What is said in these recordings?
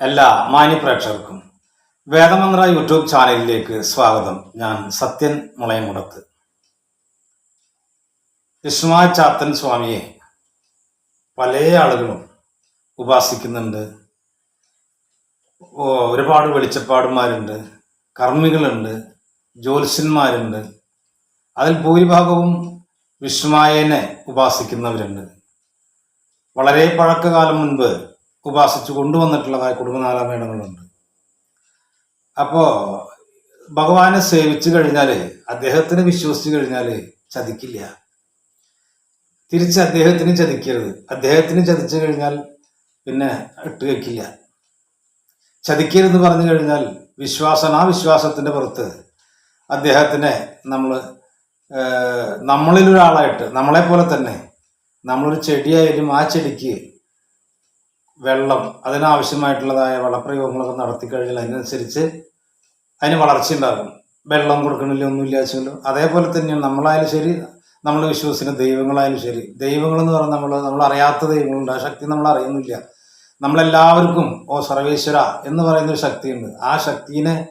എല്ലാ മാന്യ പ്രേക്ഷകർക്കും വേദമന്ത്ര യൂട്യൂബ് ചാനലിലേക്ക് സ്വാഗതം. ഞാൻ സത്യൻ മുളയമുടത്ത് വിഷ്ണുവാ ചാത്തൻ സ്വാമിയെ പല ആളുകളും ഉപാസിക്കുന്നുണ്ട്. ഒരുപാട് വെളിച്ചപ്പാടുമാരുണ്ട് കർമ്മികളുണ്ട് ജ്യോത്സ്യന്മാരുണ്ട്. അതിൽ ഭൂരിഭാഗവും വിഷ്ണുമായനെ ഉപാസിക്കുന്നവരുണ്ട്. വളരെ പഴക്കകാലം മുൻപ് ഉപാസിച്ചു കൊണ്ടുവന്നിട്ടുള്ളതായ കുടുംബനാലാമേടങ്ങളുണ്ട് അപ്പോ ഭഗവാനെ സേവിച്ചു കഴിഞ്ഞാൽ അദ്ദേഹത്തിന് വിശ്വസിച്ചു കഴിഞ്ഞാൽ ചതിക്കില്ല. തിരിച്ച് അദ്ദേഹത്തിന് ചതിക്കരുത്. അദ്ദേഹത്തിന് ചതിച്ചു കഴിഞ്ഞാൽ പിന്നെ ഇട്ട് വെക്കില്ല. ചതിക്കരുതെന്ന് പറഞ്ഞു കഴിഞ്ഞാൽ വിശ്വാസം ആ വിശ്വാസത്തിന്റെ പുറത്ത് അദ്ദേഹത്തിനെ നമ്മൾ നമ്മളിൽ ഒരാളായിട്ട് നമ്മളെ പോലെ തന്നെ നമ്മളൊരു ചെടിയായാലും ആ ചെടിക്ക് വെള്ളം അതിനാവശ്യമായിട്ടുള്ളതായ വളപ്രയോഗങ്ങളൊക്കെ നടത്തി കഴിഞ്ഞാൽ അതിനനുസരിച്ച് അതിന് വളർച്ച ഉണ്ടാകും. വെള്ളം കൊടുക്കണില്ല ഒന്നുമില്ല അതേപോലെ തന്നെയാണ് നമ്മളായാലും ശരി നമ്മൾ വിശ്വസിക്കുന്ന ദൈവങ്ങളായാലും ശരി. ദൈവങ്ങൾ എന്ന് പറഞ്ഞാൽ നമ്മൾ നമ്മൾ അറിയാത്ത ദൈവങ്ങളുണ്ട്. ആ ശക്തി നമ്മൾ അറിയുന്നില്ല. നമ്മളെല്ലാവർക്കും ഓ സർവേശ്വര എന്ന് പറയുന്ന ഒരു ശക്തിയുണ്ട്. ആ ശക്തിനെ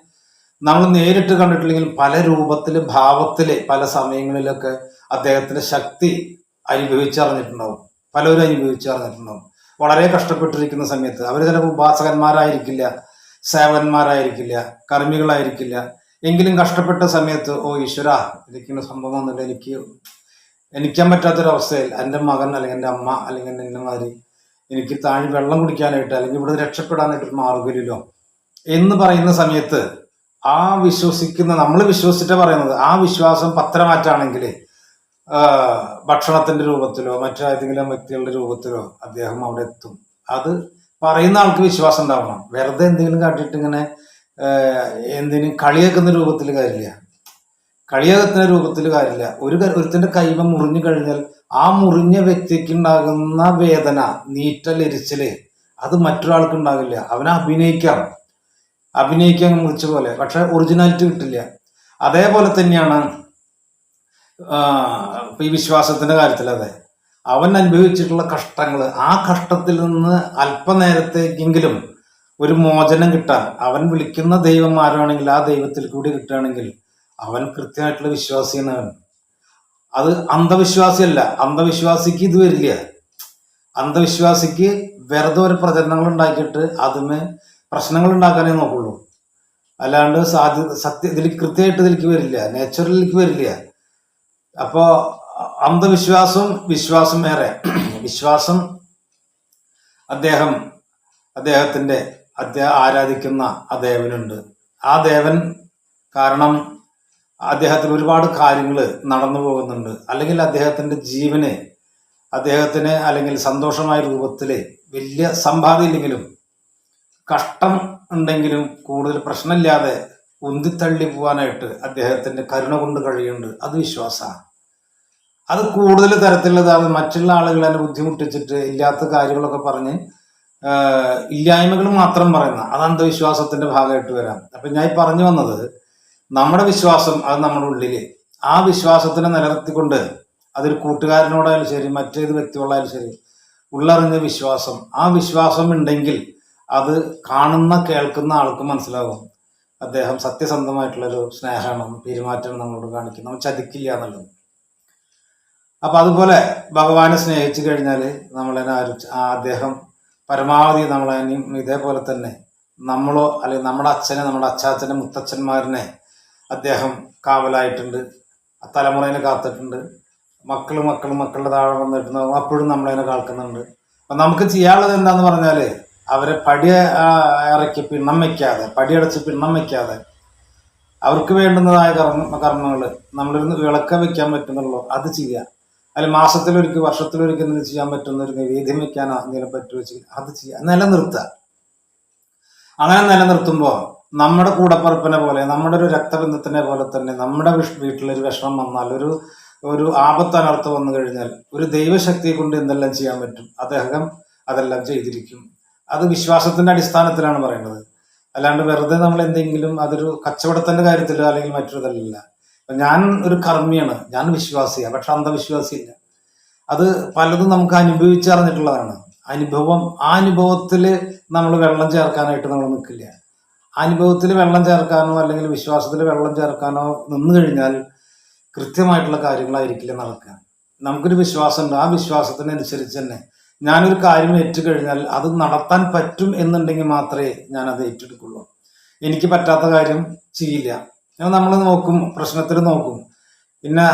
നമ്മൾ നേരിട്ട് കണ്ടിട്ടില്ലെങ്കിൽ പല രൂപത്തിൽ ഭാവത്തിൽ പല സമയങ്ങളിലൊക്കെ അദ്ദേഹത്തിന്റെ ശക്തി അനുഭവിച്ചറിഞ്ഞിട്ടുണ്ടാവും. പലരും അനുഭവിച്ചറിഞ്ഞിട്ടുണ്ടാവും. വളരെ കഷ്ടപ്പെട്ടിരിക്കുന്ന സമയത്ത് അവർ ചിലപ്പോൾ ഉപാസകന്മാരായിരിക്കില്ല സേവന്മാരായിരിക്കില്ല കർമ്മികളായിരിക്കില്ല. എങ്കിലും കഷ്ടപ്പെട്ട സമയത്ത് ഓ ഈശ്വര സംഭവം ഒന്നുമില്ല എനിക്ക് എനിക്കാൻ പറ്റാത്തൊരവസ്ഥയിൽ എന്റെ മകൻ അല്ലെങ്കിൽ എന്റെ അമ്മ അല്ലെങ്കിൽ എന്റെ മാതിരി എനിക്ക് താഴെ വെള്ളം കുടിക്കാനായിട്ട് അല്ലെങ്കിൽ ഇവിടെ രക്ഷപ്പെടാനായിട്ട് മാർഗമില്ലല്ലോ എന്ന് പറയുന്ന സമയത്ത് ആ വിശ്വസിക്കുന്ന നമ്മൾ വിശ്വസിച്ചിട്ട് പറയുന്നത് ആ വിശ്വാസം പത്രമാറ്റാണെങ്കിൽ ഭക്ഷണത്തിന്റെ രൂപത്തിലോ മറ്റേതെങ്കിലും വ്യക്തികളുടെ രൂപത്തിലോ അദ്ദേഹം അവിടെ എത്തും. അത് പറയുന്ന ആൾക്ക് വിശ്വാസം ഉണ്ടാവണം. വെറുതെ എന്തെങ്കിലും കാട്ടിയിട്ട് ഇങ്ങനെ എന്തിനും കളിയാക്കുന്ന രൂപത്തിൽ കാര്യമില്ല. കളിയാക്കുന്ന രൂപത്തിൽ കാര്യമില്ല. ഒരു ഒരുത്തിന്റെ കൈമ മുറിഞ്ഞു കഴിഞ്ഞാൽ ആ മുറിഞ്ഞ വ്യക്തിക്ക് ഉണ്ടാകുന്ന വേദന നീറ്റൽ എരിച്ചൽ അത് മറ്റൊരാൾക്ക് ഉണ്ടാകില്ല. അവനെ അഭിനയിക്കാം. അഭിനയിക്കാൻ മുറിച്ച പോലെ. പക്ഷെ ഒറിജിനാലിറ്റി കിട്ടില്ല. അതേപോലെ തന്നെയാണ് ഈ വിശ്വാസത്തിന്റെ കാര്യത്തിൽ അതെ. അവൻ അനുഭവിച്ചിട്ടുള്ള കഷ്ടങ്ങൾ ആ കഷ്ടത്തിൽ നിന്ന് അല്പനേരത്തേക്കെങ്കിലും ഒരു മോചനം കിട്ടാൻ അവൻ വിളിക്കുന്ന ദൈവം ആരാണെങ്കിൽ ആ ദൈവത്തിൽ കൂടി കിട്ടുകയാണെങ്കിൽ അവൻ കൃത്യമായിട്ടുള്ള വിശ്വാസിയാണ് അത് അന്ധവിശ്വാസിയല്ല അന്ധവിശ്വാസിക്ക് ഇത് വരില്ല. അന്ധവിശ്വാസിക്ക് വെറുതെ ഒരു പ്രചരണങ്ങൾ ഉണ്ടാക്കിയിട്ട് അതിന് പ്രശ്നങ്ങൾ ഉണ്ടാക്കാനേ നോക്കുള്ളൂ. അല്ലാണ്ട് സാധ്യത സത്യ ഇതിൽ കൃത്യമായിട്ട് ഇതിലേക്ക് വരില്ല നേച്ചുറലിലേക്ക് വരില്ല. അപ്പോ അന്ധവിശ്വാസവും അന്ധവിശ്വാസം വിശ്വാസം ഏറെ. വിശ്വാസം അദ്ദേഹം അദ്ദേഹത്തിന്റെ അദ്ദേഹം ആരാധിക്കുന്ന ആ ദേവനുണ്ട്. ആ ദേവൻ കാരണം അദ്ദേഹത്തിന് ഒരുപാട് കാര്യങ്ങൾ നടന്നു പോകുന്നുണ്ട്. അല്ലെങ്കിൽ അദ്ദേഹത്തിന്റെ ജീവന് അദ്ദേഹത്തിന് അല്ലെങ്കിൽ സന്തോഷമായ രൂപത്തിൽ വലിയ സമ്പാദ്യമില്ലെങ്കിലും കഷ്ടം ഉണ്ടെങ്കിലും കൂടുതൽ പ്രശ്നമില്ലാതെ ഉന്തിത്തള്ളി പോവാനായിട്ട് അദ്ദേഹത്തിന്റെ കരുണ കൊണ്ട് കഴിയുന്നുണ്ട് അത് വിശ്വാസമാണ്. അത് കൂടുതൽ തരത്തിലുള്ളതാണ് മറ്റുള്ള ആളുകളെ ബുദ്ധിമുട്ടിച്ചിട്ട് ഇല്ലാത്ത കാര്യങ്ങളൊക്കെ പറഞ്ഞ് ഇല്ലായ്മകൾ മാത്രം പറയുന്ന അത് അന്ധവിശ്വാസത്തിന്റെ ഭാഗമായിട്ട് വരാം. അപ്പൊ ഞാൻ പറഞ്ഞു വന്നത് നമ്മുടെ വിശ്വാസം അത് നമ്മുടെ ഉള്ളിൽ. ആ വിശ്വാസത്തിനെ നിലനിർത്തിക്കൊണ്ട് അതൊരു കൂട്ടുകാരനോടായാലും ശരി മറ്റേത് വ്യക്തികളായാലും ശരി ഉള്ളറിഞ്ഞ വിശ്വാസം. ആ വിശ്വാസം ഉണ്ടെങ്കിൽ അത് കാണുന്ന കേൾക്കുന്ന ആൾക്ക് മനസ്സിലാകും. അദ്ദേഹം സത്യസന്ധമായിട്ടുള്ളൊരു സ്നേഹമാണ് പെരുമാറ്റം നമ്മളോട് കാണിക്കുന്നത്. നമ്മൾ ചതിക്കില്ല എന്നുള്ളത്. അപ്പൊ അതുപോലെ ഭഗവാനെ സ്നേഹിച്ചു കഴിഞ്ഞാൽ ആ അദ്ദേഹം പരമാവധി നമ്മളെ ഇതേപോലെ തന്നെ നമ്മളോ അല്ലെങ്കിൽ നമ്മുടെ അച്ഛനെ നമ്മുടെ അച്ചാച്ചനെ മുത്തച്ഛന്മാരനെ അദ്ദേഹം കാവലായിട്ടുണ്ട്. തലമുറേനെ കാത്തിട്ടുണ്ട്. മക്കൾ മക്കൾ മക്കളുടെ താഴെ വന്നിട്ടുണ്ട്. അപ്പോഴും നമ്മളതിനെ കാൾക്കുന്നുണ്ട് അപ്പൊ നമുക്ക് ചെയ്യാനുള്ളത് എന്താന്ന് പറഞ്ഞാൽ അവരെ പടി ഇറക്കി പിണ്ണം വയ്ക്കാതെ പടിയടച്ച് പിണ്ണം വയ്ക്കാതെ അവർക്ക് വേണ്ടുന്നതായ കർമ്മ കർമ്മങ്ങൾ നമ്മളിരുന്ന് വിളക്ക വെക്കാൻ പറ്റുന്നുള്ളൂ അത് ചെയ്യാം. അല്ലെങ്കിൽ മാസത്തിലൊരിക്കൽ വർഷത്തിലൊരിക്കൽ എന്തെങ്കിലും ചെയ്യാൻ പറ്റുന്ന ഒരു നിവേദ്യം വെക്കാനോ എന്തെങ്കിലും പറ്റുമോ ചെയ്യാം അത് ചെയ്യാം. നിലനിർത്തുക അങ്ങനെ നിലനിർത്തുമ്പോൾ നമ്മുടെ കൂടപ്പറപ്പിനെ പോലെ നമ്മുടെ ഒരു രക്തബന്ധത്തിനെ പോലെ തന്നെ നമ്മുടെ വീട്ടിലൊരു വിഷമം വന്നാൽ ഒരു ഒരു ആപത്തനർത്ഥം വന്നു കഴിഞ്ഞാൽ ഒരു ദൈവശക്തിയെ കൊണ്ട് എന്തെല്ലാം ചെയ്യാൻ പറ്റും അദ്ദേഹം അതെല്ലാം ചെയ്തിരിക്കും. അത് വിശ്വാസത്തിന്റെ അടിസ്ഥാനത്തിലാണ് പറയുന്നത്. അല്ലാണ്ട് വെറുതെ നമ്മൾ എന്തെങ്കിലും അതൊരു കച്ചവടത്തിന്റെ കാര്യത്തിലോ അല്ലെങ്കിൽ ഇപ്പൊ ഞാൻ ഒരു കർമ്മിയാണ്. ഞാൻ വിശ്വാസിയാണ്. പക്ഷെ അന്ധവിശ്വാസിയില്ല. അത് പലതും നമുക്ക് അനുഭവിച്ചറിഞ്ഞിട്ടുള്ളതാണ്. അനുഭവം ആ അനുഭവത്തിൽ നമ്മൾ വെള്ളം ചേർക്കാനായിട്ട് നമ്മൾ നിൽക്കില്ല. അനുഭവത്തിൽ വെള്ളം ചേർക്കാനോ അല്ലെങ്കിൽ വിശ്വാസത്തിൽ വെള്ളം ചേർക്കാനോ നിന്ന് കഴിഞ്ഞാൽ കൃത്യമായിട്ടുള്ള കാര്യങ്ങളായിരിക്കില്ല നടക്കുക. നമുക്കൊരു വിശ്വാസമുണ്ട്. ആ വിശ്വാസത്തിനനുസരിച്ച് തന്നെ ഞാനൊരു കാര്യം ഏറ്റുകഴിഞ്ഞാൽ അത് നടത്താൻ പറ്റും എന്നുണ്ടെങ്കിൽ മാത്രമേ ഞാൻ അത് ഏറ്റെടുക്കുള്ളൂ. എനിക്ക് പറ്റാത്ത കാര്യം ചെയ്യില്ല. നമ്മൾ നോക്കും പ്രശ്നത്തിൽ നോക്കും. പിന്നെ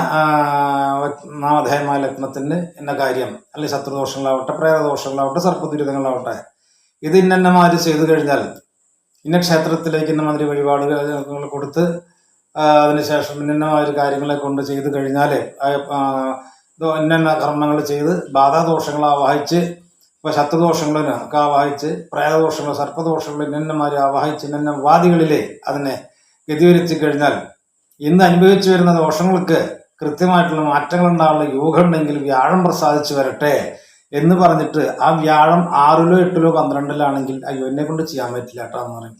നാമധേയമായ ലഗ്നത്തിന്റെ എന്ന കാര്യം അല്ലെങ്കിൽ ശത്രുദോഷങ്ങളാവട്ടെ പ്രേതദോഷങ്ങളാവട്ടെ സർപ്പദുരിതങ്ങളാവട്ടെ ഇത് ഇന്നമാര് ചെയ്തു കഴിഞ്ഞാൽ ഇന്ന ക്ഷേത്രത്തിലേക്ക് ഇന്ന മാതിരി വഴിപാടുകൾ കൊടുത്ത് അതിനുശേഷം ഇന്നമാതിരി കാര്യങ്ങളെ കൊണ്ട് ചെയ്തു കഴിഞ്ഞാൽ ഇന്ന കർമ്മങ്ങൾ ചെയ്ത് ബാധാദോഷങ്ങൾ ആവാഹിച്ച് ഇപ്പൊ ശത്രുദോഷങ്ങളിന് ഒക്കെ ആവാഹിച്ച് പ്രേതദോഷങ്ങൾ സർപ്പദോഷങ്ങൾ ഇന്നന്മാരെ ആവാഹിച്ച് ഇന്ന വാദികളിലെ അതിനെ ഗതിവരിച്ചു കഴിഞ്ഞാൽ ഇന്ന് അനുഭവിച്ചു വരുന്ന ദോഷങ്ങൾക്ക് കൃത്യമായിട്ടുള്ള മാറ്റങ്ങൾ ഉണ്ടാകാനുള്ള യോഗം ഉണ്ടെങ്കിൽ വ്യാഴം പ്രസാദിച്ചു വരട്ടെ എന്ന് പറഞ്ഞിട്ട് ആ വ്യാഴം ആറിലോ എട്ടിലോ പന്ത്രണ്ടിലാണെങ്കിൽ അയ്യോ എന്നെ കൊണ്ട് ചെയ്യാൻ പറ്റില്ല കേട്ടോ എന്ന് പറയും.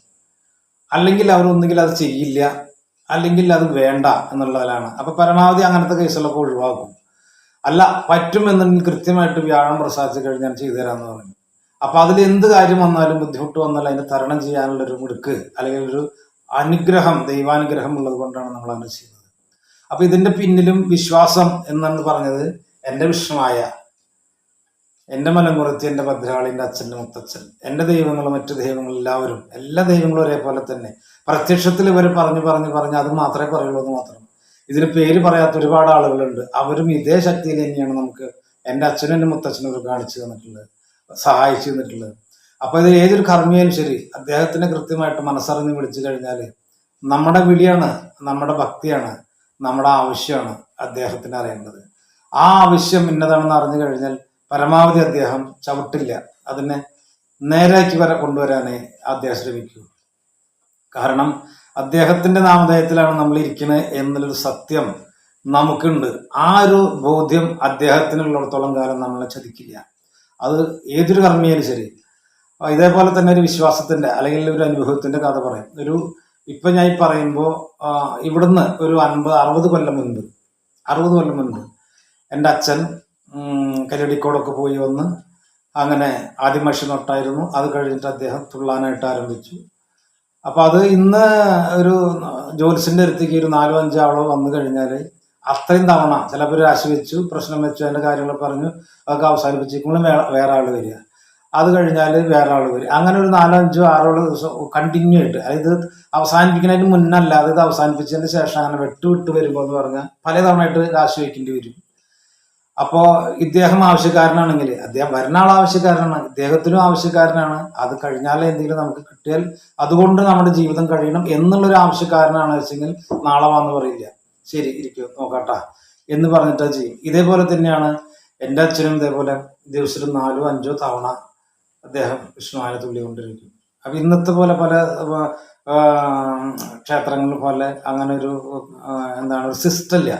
അല്ലെങ്കിൽ അവരൊന്നുകിൽ അത് ചെയ്യില്ല അല്ലെങ്കിൽ അത് വേണ്ട എന്നുള്ളതിലാണ്. അപ്പൊ പരമാവധി അങ്ങനത്തെ കേസുകളൊക്കെ ഒഴിവാക്കും. അല്ല പറ്റുമെന്നുണ്ടെങ്കിൽ കൃത്യമായിട്ട് വ്യാഴം പ്രസാദിച്ചു കഴിഞ്ഞാൽ ചെയ്തു തരാമെന്ന് പറഞ്ഞു. അപ്പൊ അതിൽ എന്ത് കാര്യം വന്നാലും ബുദ്ധിമുട്ട് വന്നാലും അതിനെ തരണം ചെയ്യാനുള്ള ഒരു മിടുക്ക് അല്ലെങ്കിൽ ഒരു അനുഗ്രഹം ദൈവാനുഗ്രഹം ഉള്ളത് കൊണ്ടാണ് നമ്മൾ അങ്ങനെ ചെയ്യുന്നത്. അപ്പൊ ഇതിന്റെ പിന്നിലും വിശ്വാസം എന്നാണ് പറഞ്ഞത് എന്റെ വിഷമായ എന്റെ മലമുറത്തി എന്റെ ഭദ്രാളി അച്ഛന്റെ അച്ഛന്റെ മുത്തച്ഛൻ എന്റെ ദൈവങ്ങളും മറ്റു ദൈവങ്ങളും എല്ലാവരും എല്ലാ ദൈവങ്ങളും ഒരേപോലെ തന്നെ. പ്രത്യക്ഷത്തിൽ ഇവർ പറഞ്ഞു പറഞ്ഞു പറഞ്ഞ് അത് മാത്രമേ പറയുള്ളൂ എന്ന് മാത്രം. ഇതിന് പേര് പറയാത്ത ഒരുപാട് ആളുകളുണ്ട്. അവരും ഇതേ ശക്തിയിൽ തന്നെയാണ് നമുക്ക് എന്റെ അച്ഛനും എന്റെ മുത്തച്ഛനും ഒക്കെ കാണിച്ചു തന്നിട്ടുള്ളത് സഹായിച്ചു തന്നിട്ടുള്ളത്. അപ്പൊ ഇത് ഏതൊരു കർമ്മിയാലും ശരി അദ്ദേഹത്തിനെ കൃത്യമായിട്ട് മനസ്സറിഞ്ഞ് വിളിച്ചു കഴിഞ്ഞാൽ നമ്മുടെ വിളിയാണ് നമ്മുടെ ഭക്തിയാണ് നമ്മുടെ ആവശ്യമാണ് അദ്ദേഹത്തിന് അറിയേണ്ടത്. ആ ആവശ്യം ഇന്നതാണെന്ന് അറിഞ്ഞു കഴിഞ്ഞാൽ പരമാവധി അദ്ദേഹം ചവിട്ടില്ല. അതിനെ നേരാക്കി വരെ കൊണ്ടുവരാനേ അദ്ദേഹം ശ്രമിക്കൂ. കാരണം അദ്ദേഹത്തിന്റെ നാമധേയത്തിലാണ് നമ്മൾ ഇരിക്കുന്നത് എന്നുള്ളൊരു സത്യം നമുക്കുണ്ട്. ആ ഒരു ബോധ്യം അദ്ദേഹത്തിനുള്ളിടത്തോളം കാലം നമ്മളെ ചതിക്കില്ല. അത് ഏതൊരു കർമ്മിയാലും ശരി. ഇതേപോലെ തന്നെ ഒരു വിശ്വാസത്തിന്റെ അല്ലെങ്കിൽ ഒരു അനുഭവത്തിന്റെ കഥ പറയും. ഒരു ഇപ്പൊ ഞാൻ ഈ പറയുമ്പോൾ ഇവിടുന്ന് ഒരു അൻപത് അറുപത് കൊല്ലം മുൻപ് അറുപത് കൊല്ലം മുൻപ് എന്റെ അച്ഛൻ കല്ലടിക്കോടൊക്കെ പോയി വന്ന് അങ്ങനെ ആദ്യം മഷി നൊട്ടായിരുന്നു അത് കഴിഞ്ഞിട്ട് അദ്ദേഹം തുള്ളാനായിട്ട് ആരംഭിച്ചു. അപ്പൊ അത് ഇന്ന് ഒരു ജോലിസിന്റെ അടുത്തേക്ക് ഒരു നാലോ ആളോ വന്നു കഴിഞ്ഞാൽ അത്രയും തവണ ചിലപ്പോൾ രാശി വെച്ചു പ്രശ്നം വെച്ചു അതിന്റെ കാര്യങ്ങൾ പറഞ്ഞു അതൊക്കെ അവസാനിപ്പിച്ചിരിക്കുമ്പോൾ വേറെ ആൾ വരിക. അത് കഴിഞ്ഞാൽ വേറെ ആൾ വരും അങ്ങനെ ഒരു നാലോ അഞ്ചോ ആറോ ദിവസം കണ്ടിന്യൂ ആയിട്ട് അതായത് അവസാനിപ്പിക്കുന്നതിന് മുന്നല്ലാതെ ഇത് അവസാനിപ്പിച്ചതിന് ശേഷം അങ്ങനെ വെട്ടു വിട്ട് വരുമ്പോൾ എന്ന് പറഞ്ഞാൽ പല തവണയായിട്ട് രാശി വയ്ക്കേണ്ടി വരും. അപ്പോ ഇദ്ദേഹം ആവശ്യക്കാരനാണെങ്കിൽ അദ്ദേഹം വരുന്ന ആൾ ആവശ്യക്കാരനാണ് ഇദ്ദേഹത്തിനും ആവശ്യക്കാരനാണ്. അത് കഴിഞ്ഞാലേ എന്തെങ്കിലും നമുക്ക് കിട്ടിയാൽ അതുകൊണ്ട് നമ്മുടെ ജീവിതം കഴിയണം എന്നുള്ളൊരു ആവശ്യക്കാരനാണ് വെച്ചെങ്കിൽ നാളെ വന്ന് പറയില്ല. ശരി ഇരിക്കും നോക്കട്ടാ. എന്ന് പറഞ്ഞിട്ടാ ചെയ്യും. ഇതേപോലെ തന്നെയാണ് എന്റെ അച്ഛനും ഇതേപോലെ ദിവസത്തിൽ നാലോ അഞ്ചോ തവണ അദ്ദേഹം വിഷ്ണുവായ തുള്ളി കൊണ്ടിരിക്കും. അപ്പൊ ഇന്നത്തെ പോലെ പല ക്ഷേത്രങ്ങൾ പോലെ അങ്ങനെ ഒരു എന്താണ് ഒരു സിസ്റ്റം ഇല്ല.